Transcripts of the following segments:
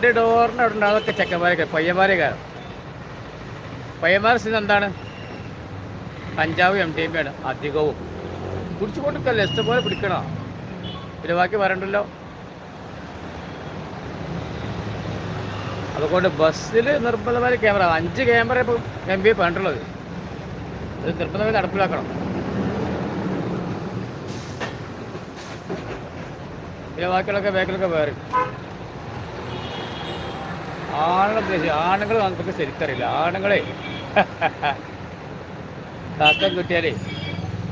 Front ഡോറിന് അവിടെ ഉണ്ടാകുന്ന ചെക്കന്മാരെ പയ്യന്മാരെ കാരണം പയ്യന്മാർ സ്ഥിതി എന്താണ്? കഞ്ചാവ് എം ടി എം ആണ് അധികവും. കുടിച്ചു കൊടുക്കല്ലേ ഇഷ്ടംപോലെ പിടിക്കണോ പിന്നെ ബാക്കി വരണ്ടല്ലോ അതുകൊണ്ട് ബസ്സിൽ നിർബന്ധമായ ക്യാമറ അഞ്ച് ക്യാമറ ഇപ്പം എം ബി വേണ്ടുള്ളത് അത് നിർബന്ധമായി നടപ്പിലാക്കണം. പിന്നെ ബാക്കിയുള്ളൊക്കെ ബാക്കിലൊക്കെ വേറെ. ആണുങ്ങൾ ആണുങ്ങൾ നമുക്ക് ശരിക്കറിയില്ല. ആണുങ്ങളെ താക്കം കിട്ടിയാലേ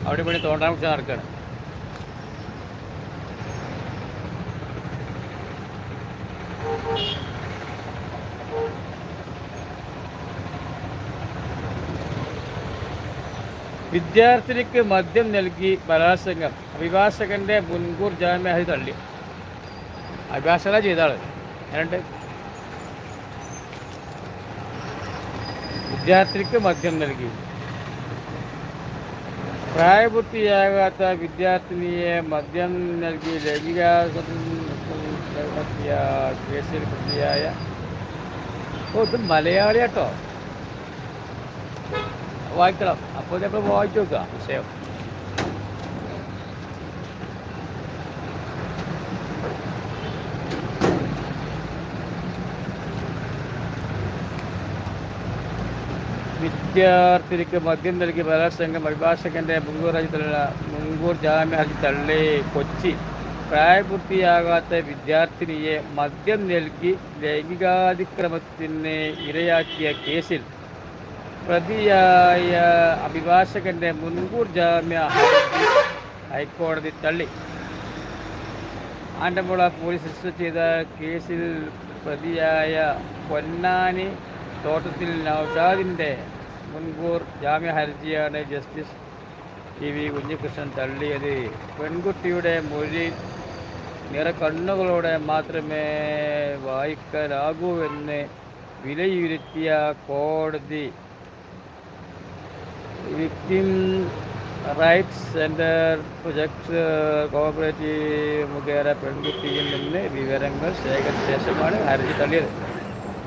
അവിടെ ഇവിടെ തോണ്ടാൻ കുറിച്ച് നടക്കുകയാണ് വിദ്യാർത്ഥിനിക്ക് മദ്യം നൽകി ബലാത്സംഗം. അഭിഭാഷകന്റെ മുൻകൂർ ജാമ്യാഹി തള്ളി. അഭിഭാഷക ചെയ്ത ആൾ ഞാനുണ്ട് വിദ്യാർത്ഥിക്ക് മദ്യം നൽകി പ്രായപൂർത്തിയാകാത്ത വിദ്യാർത്ഥിനിയെ മദ്യം നൽകി ലൈംഗികാസം നടത്തിയ കേസിൽ പ്രതിയായ ഓ ഇത് മലയാളിയാട്ടോ വായിക്കണം അപ്പോൾ നമ്മൾ വായിച്ചു നോക്കുക വിഷയം വിദ്യാർത്ഥിനിക്ക് മദ്യം നൽകി ബലാത്സംഗം അഭിഭാഷകന്റെ മുൻകൂർ ഹർജി തള്ള മുൻകൂർ ജാമ്യ ഹർജി തള്ളി. കൊച്ചി പ്രായപൂർത്തിയാകാത്ത വിദ്യാർത്ഥിനിയെ മദ്യം നൽകി ലൈംഗികാതിക്രമത്തിന് ഇരയാക്കിയ കേസിൽ പ്രതിയായ അഭിഭാഷകന്റെ മുൻകൂർ ജാമ്യ ഹർജി ഹൈക്കോടതി തള്ളി. ആൻഡമുള പോലീസ് രജിസ്റ്റർ ചെയ്ത കേസിൽ പ്രതിയായ പൊന്നാനി തോട്ടത്തിൽ നൗഷാദിന്റെ മുൻകൂർ ജാമ്യ ഹർജിയാണ് ജസ്റ്റിസ് ടി വി കുഞ്ഞികൃഷ്ണൻ തള്ളിയത്. പെൺകുട്ടിയുടെ മൊഴി നിറക്കണ്ണുകളോടെ മാത്രമേ വായിക്കലാകൂവെന്ന് വിലയിരുത്തിയ കോടതി victim rights centre project cooperative മുഖേന പെൺകുട്ടിയിൽ നിന്ന് വിവരങ്ങൾ ശേഖരിച്ച ശേഷമാണ് ഹർജി തള്ളിയത്.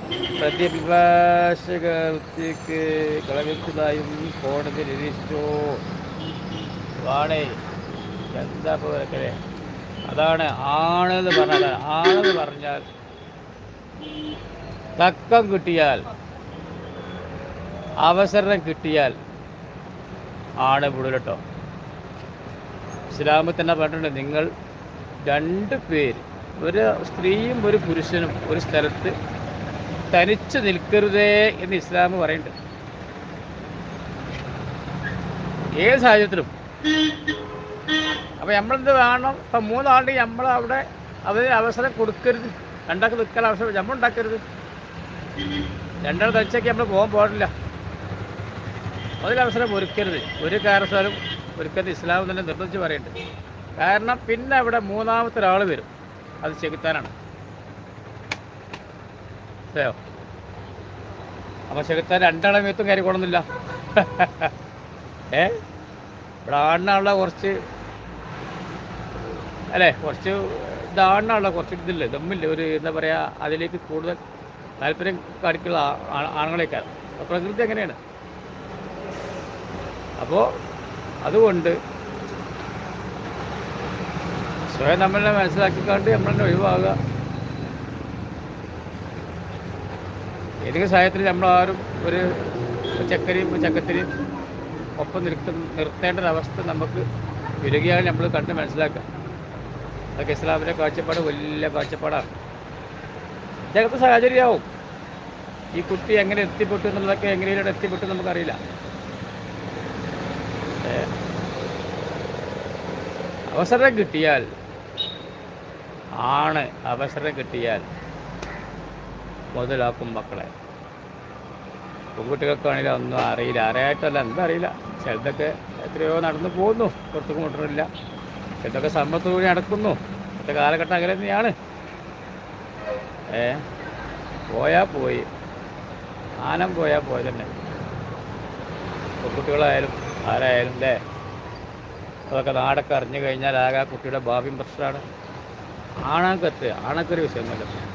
പ്രതി അഭിഭാഷക വൃത്തിക്ക് കളവിച്ചതായും കോടതി നിരീക്ഷിച്ചു. വാണേ എന്താ അതാണ് ആണെന്ന് പറഞ്ഞാൽ ആണെന്ന് പറഞ്ഞാൽ തക്കം കിട്ടിയാൽ അവസരം കിട്ടിയാൽ ആണ് വിടൂലട്ടോ ഇസ്ലാമിൽ തന്നെ പറഞ്ഞിട്ടുണ്ട് നിങ്ങൾ രണ്ട് പേര് ഒരു സ്ത്രീയും ഒരു പുരുഷനും ഒരു സ്ഥലത്ത് തനിച്ച് നിൽക്കരുതേ എന്ന് ഇസ്ലാം പറയുന്നുണ്ട്. ഏത് സാഹചര്യത്തിലും. അപ്പം നമ്മളെന്ത് വേണം? ഇപ്പം മൂന്നാളുടെ നമ്മൾ അവിടെ അവന് അവസരം കൊടുക്കരുത്. രണ്ടാൾക്ക് നിൽക്കാൻ അവസരം നമ്മൾ ഉണ്ടാക്കരുത്. രണ്ടാൾ തനിച്ചൊക്കെ നമ്മൾ പോകാൻ പാടില്ല. അതിലവസരം ഒരുക്കരുത്. ഒരു കാരണവശാലും ഒരുക്കരുത് ഇസ്ലാം തന്നെ നിർബന്ധിച്ച് പറയുന്നുണ്ട്. കാരണം പിന്നെ അവിടെ മൂന്നാമത്തെ ഒരാൾ വരും. അത് ചെകുത്താനാണ്. അതെയോ അപ്പം രണ്ടാളെ മേത്തും കയറി കൊള്ളുന്നില്ല. ഏ? ഇവിടെ ആടിനുള്ള കുറച്ച് അല്ലേ കുറച്ച് ഇതാടിനുള്ള കുറച്ച് ഇതില്ല ദമ്മില്ല ഒരു എന്താ പറയുക അതിലേക്ക് കൂടുതൽ താല്പര്യം കാണിക്കുന്ന ആണുങ്ങളേക്കാൾ പ്രകൃതി എങ്ങനെയാണ്? അപ്പോൾ അതുകൊണ്ട് സ്വയം നമ്മളെ മനസ്സിലാക്കിക്കാണ്ട് നമ്മൾ തന്നെ ഒഴിവാകുക ഏതെങ്കിലും സാഹചര്യത്തിൽ നമ്മളാരും ഒരു ചക്കരയും ചക്കത്തിരിയും ഒപ്പം നിർത്ത നിർത്തേണ്ട ഒരവസ്ഥ നമുക്ക് വരികയാണ് നമ്മൾ കണ്ട് മനസ്സിലാക്കുക. അതൊക്കെ ഇസ്ലാമിന്റെ കാഴ്ചപ്പാട് വലിയ കാഴ്ചപ്പാടാണ്. ഇതൊക്കെ സാഹചര്യമാവും. ഈ കുട്ടി എങ്ങനെ എത്തിപ്പെട്ടു എന്നുള്ളതൊക്കെ എങ്ങനെയാണ് എത്തിപ്പെട്ടു നമുക്കറിയില്ല. അവസരം കിട്ടിയാൽ ആണ് അവസരം കിട്ടിയാൽ മുതലാക്കും മക്കളെ. പെൺകുട്ടികൾക്കാണെങ്കിലും ഒന്നും അറിയില്ല. അറിയായിട്ടല്ല എന്താ അറിയില്ല. ചിലതൊക്കെ എത്രയോ നടന്നു പോകുന്നു. പുറത്തേക്ക് മുട്ടറില്ല ചിലതൊക്കെ സമ്പത്ത് കൂടി നടക്കുന്നു. ഇന്നത്തെ കാലഘട്ടം അങ്ങനെ തന്നെയാണ്. ഏ? പോയാൽ പോയി. ആനം പോയാൽ പോയി തന്നെ. പെൺകുട്ടികളായാലും ആരായാലും അല്ലേ? അതൊക്കെ നാടൊക്കെ അറിഞ്ഞു കഴിഞ്ഞാൽ ആകെ കുട്ടിയുടെ ഭാവിയും പ്രശ്നമാണ് ആണാക്കത്ത് ആണക്കൊരു വിഷയമൊന്നുമല്ല.